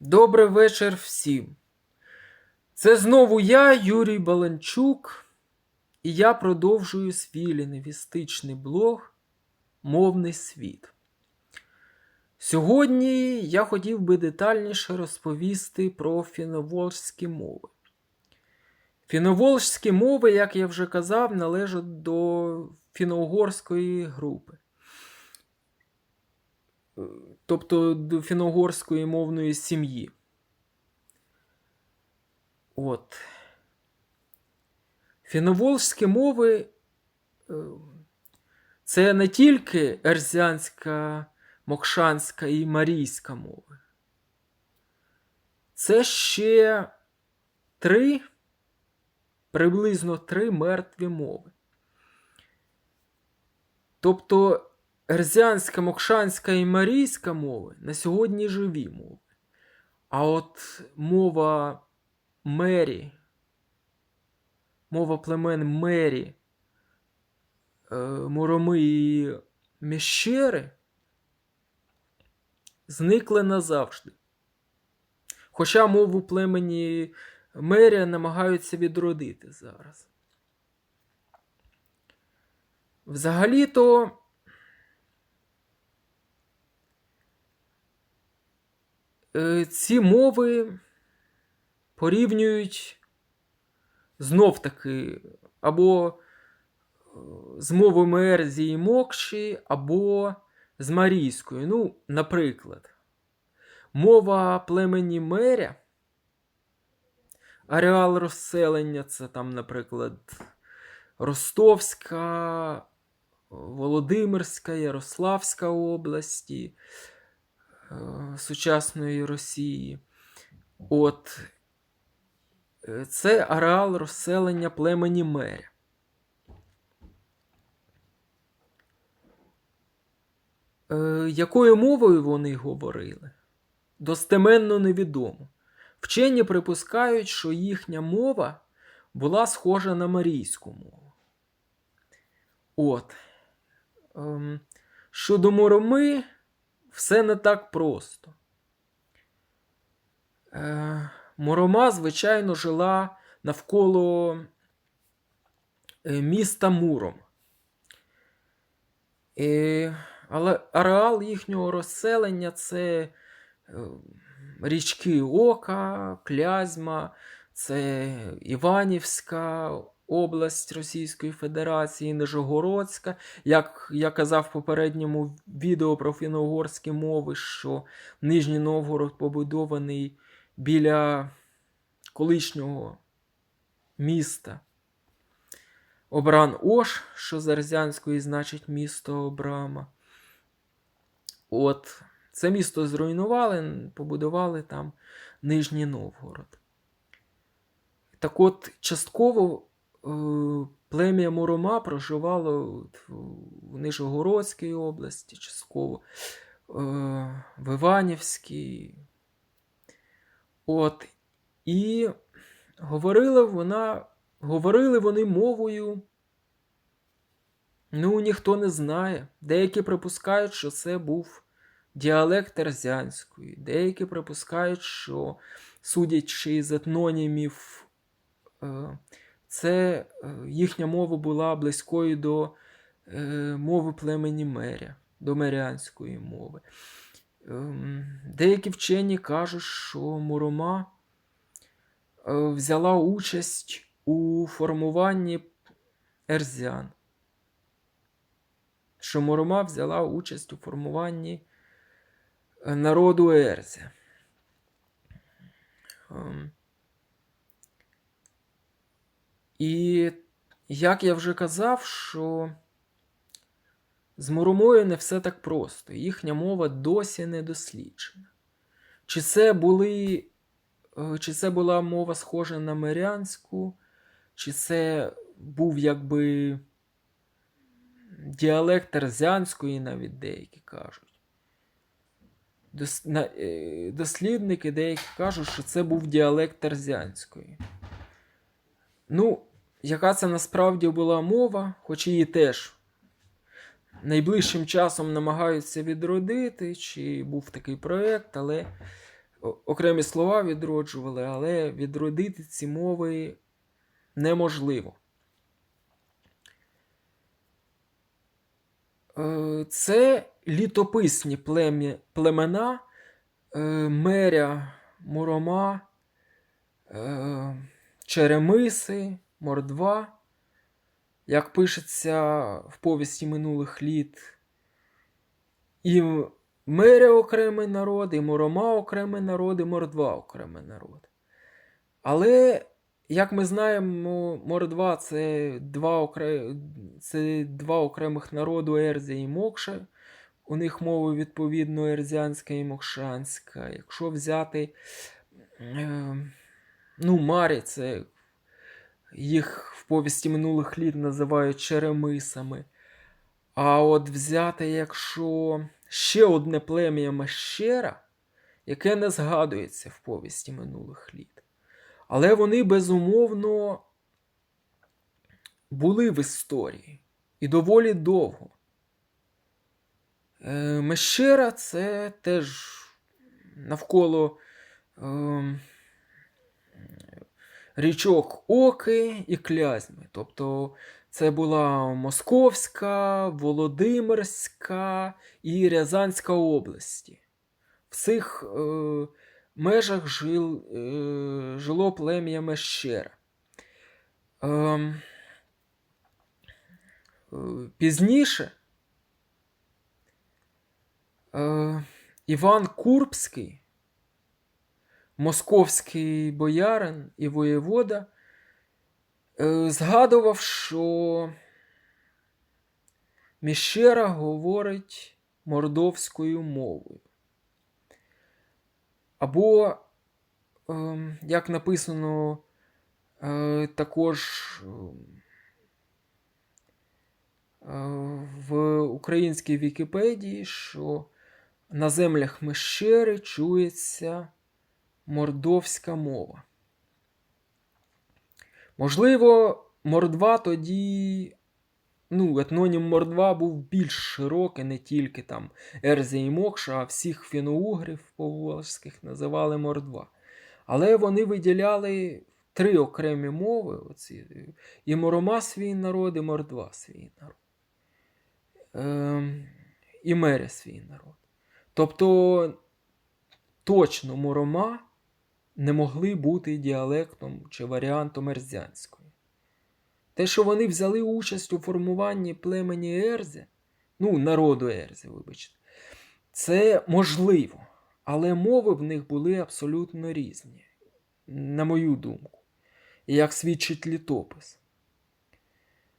Добрий вечір всім. Це знову я, Юрій Баланчук, і я продовжую свій лінгвістичний блог Мовний світ. Сьогодні я хотів би детальніше розповісти про фіноволжські мови. Фіноволжські мови, як я вже казав, належать до фіно-угорської групи. Тобто до фіно-угорської мовної сім'ї. От. Фіноволжські мови е, це не тільки ерзіанська, мокшанська і марійська мови. Це ще три, приблизно три мертві мови. Тобто ерзіанська, мокшанська і марійська мови на сьогодні живі мови. А от мова мері, мова племен мері, е, муроми і міщери зникли назавжди. Хоча мову племені мерія намагаються відродити зараз. Взагалі-то ці мови порівнюють знов таки або е, з мовами Ерзії Мокші, або з Марійською. Ну, наприклад, мова племені Меря, ареал розселення це там, наприклад, Ростовська, Володимирська, Ярославська області е, сучасної Росії. От е, це ареал розселення племені Меря. Е, Якою мовою вони говорили? Достеменно невідомо. Вчені припускають, що їхня мова була схожа на марійську мову. От. Ем, щодо муроми, все не так просто. Е, Мурома, звичайно, жила навколо е, міста Муром. Е, але ареал їхнього розселення це е, річки Ока, Клязьма, це Іванівська область Російської Федерації, Нижегородська. Як я казав в попередньому відео про фіно-угорські мови, що Нижній Новгород побудований біля колишнього міста Обран Ош, що з Арзянської значить місто Обрама. От, це місто зруйнували, побудували там Нижній Новгород. Так от, частково плем'я Мурома проживало в Нижегородській області, частково е, в Іванівській. От, і говорили вона, говорили вони мовою. Ну, ніхто не знає. Деякі припускають, що це був діалект Терзянської, деякі припускають, що, судячи із етнонімів, е, це е, їхня мова була близькою до е, мови племені Меря, до мерянської мови. Ем, Деякі вчені кажуть, що Мурома е, взяла участь у формуванні ерзян. Що Мурома взяла участь у формуванні народу Ерзя. Ем, І як я вже казав, що з Муромою не все так просто. Їхня мова досі не досліджена. Чи це були, е, чи це була мова схожа на мирянську, чи це був якби діалект Терзянської, навіть деякі кажуть. Е, дослідники деякі кажуть, що це був діалект Терзянської. Ну, яка це насправді була мова, хоч її теж найближчим часом намагаються відродити, чи був такий проєкт, але окремі слова відроджували, але відродити ці мови неможливо. Е, Це літописні племена е, Меря, Мурома, е, Черемиси, Мордва. Як пишеться в повісті минулих літ, і Меря окремий народ, і Мурома окремий народ, і Мордва окремий народ. Але, як ми знаємо, Мордва це два, окре... це два окремих народу Ерзя і Мокша. У них мови відповідно ерзянська і мокшанська. Якщо взяти е, ну, Марі, це їх в повісті минулих літ називають черемисами. А от взяти, якщо ще одне плем'я Мещера, яке не згадується в повісті минулих літ. Але вони безумовно були в історії і доволі довго. Е, Мещера це теж навколо е, річок Оки і Клязьми. Тобто це була Московська, Володимирська і Рязанська області. В цих е, межах жил, е, жило плем'я Мещера. Е, е, пізніше е, Іван Курбський, московський боярин і воєвода, е, згадував, що Міщера говорить мордовською мовою. Або, е, як написано е, також е, в українській Вікіпедії, що на землях Мещери чується мордовська мова. Можливо, Мордва тоді, ну, етнонім Мордва був більш широкий, не тільки там Ерзя і Мокша, а всіх фіноугрів поволжських називали Мордва. Але вони виділяли три окремі мови: оці, і Морома свій народ, і Мордва свій народ. Ем, і Меря свій народ. Тобто точно Морома не могли бути діалектом чи варіантом ерзянської. Те, що вони взяли участь у формуванні племені Ерзя, ну, народу Ерзя, вибачте, це можливо, але мови в них були абсолютно різні, на мою думку. Як свідчить літопис,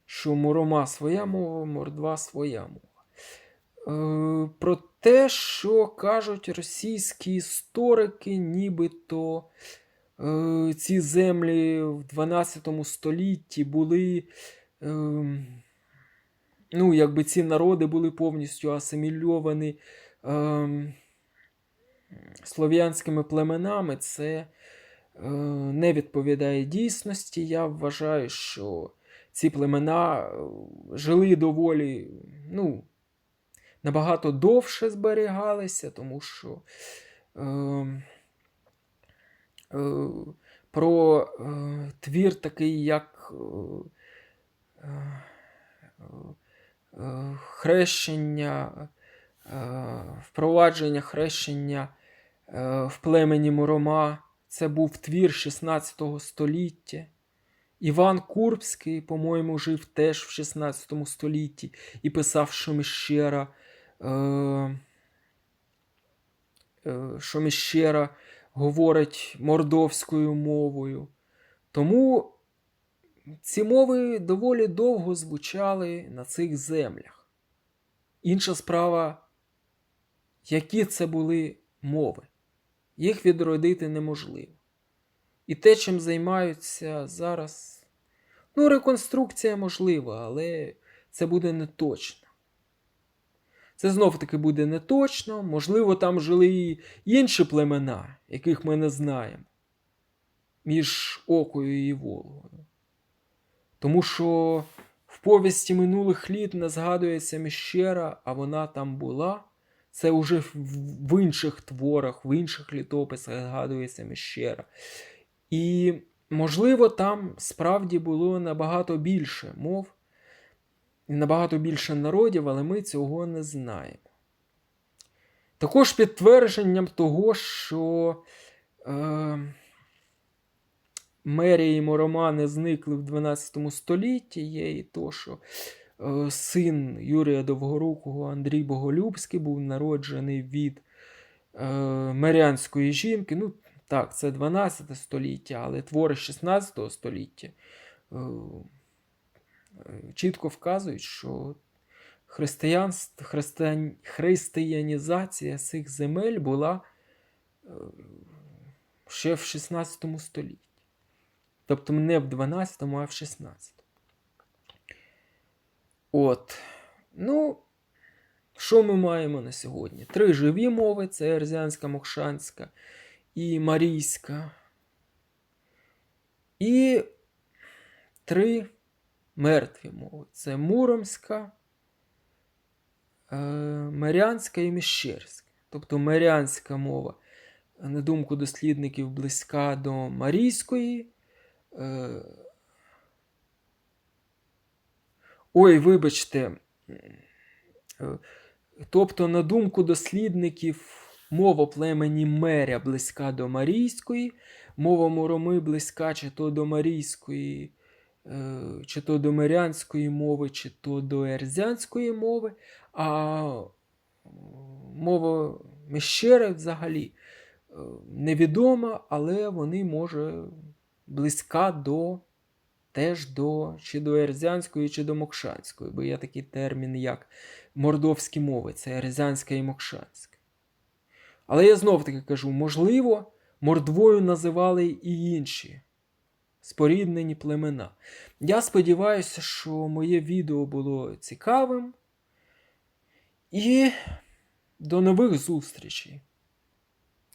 що Морома своя мова, Мордва своя мова. Е, про те, що кажуть російські історики, нібито е, ці землі в 12 столітті були, е, ну, якби ці народи були повністю асимільовані е, слов'янськими племенами, це е, не відповідає дійсності. Я вважаю, що ці племена е, жили доволі, ну, набагато довше зберігалися, тому що е, е, про е, твір такий, як е, е, хрещення, е, впровадження хрещення е, в племені Мурома. Це був твір 16 століття. Іван Курбський, по-моєму, жив теж в 16 столітті і писав, що Е, е, що Міщера говорить мордовською мовою. Тому ці мови доволі довго звучали на цих землях. Інша справа, які це були мови. Їх відродити неможливо. І те, чим займаються зараз. Ну, реконструкція можлива, але це буде не точно. Це знов таки буде не точно. Можливо, там жили і інші племена, яких ми не знаємо, між Окою і Волгою. Тому що в повісті минулих літ не згадується Міщера, а вона там була, Це вже в- інших творах, в інших літописах згадується Мещера. І, можливо, там справді було набагато більше мов, набагато більше народів, але ми цього не знаємо. Також підтвердженням того, що е, Мерія і Моромани зникли в 12 столітті, є і то, що е, син Юрія Довгорукого Андрій Боголюбський був народжений від е, мирянської жінки. Ну, так, це 12 століття, але твори 16 століття е, чітко вказують, що християнство, християн, християнізація цих земель була е, ще в 16 столітті. Тобто не в 12, а в 16. От. Ну, що ми маємо на сьогодні? Три живі мови: це ерзіанська, мокшанська і марійська. І три мертві мови: це муромська, е, мирянська і міщерська. Тобто мирянська мова, на думку дослідників, близька до марійської. Е, Ой, вибачте. Е, Тобто, на думку дослідників, мова племені Меря близька до марійської, мова муроми близька чи то до марійської, чи то до мирянської мови, чи то до ерзянської мови, а мова мещери взагалі е, невідома, але вони може близька до теж до чи до ерзянської, чи до мокшанської, бо є такий термін, як мордовські мови, це ерзянська і мокшанська. Але я знов таки кажу, можливо, мордвою називали і інші споріднені племена. Я сподіваюся, що моє відео було цікавим. І до нових зустрічей!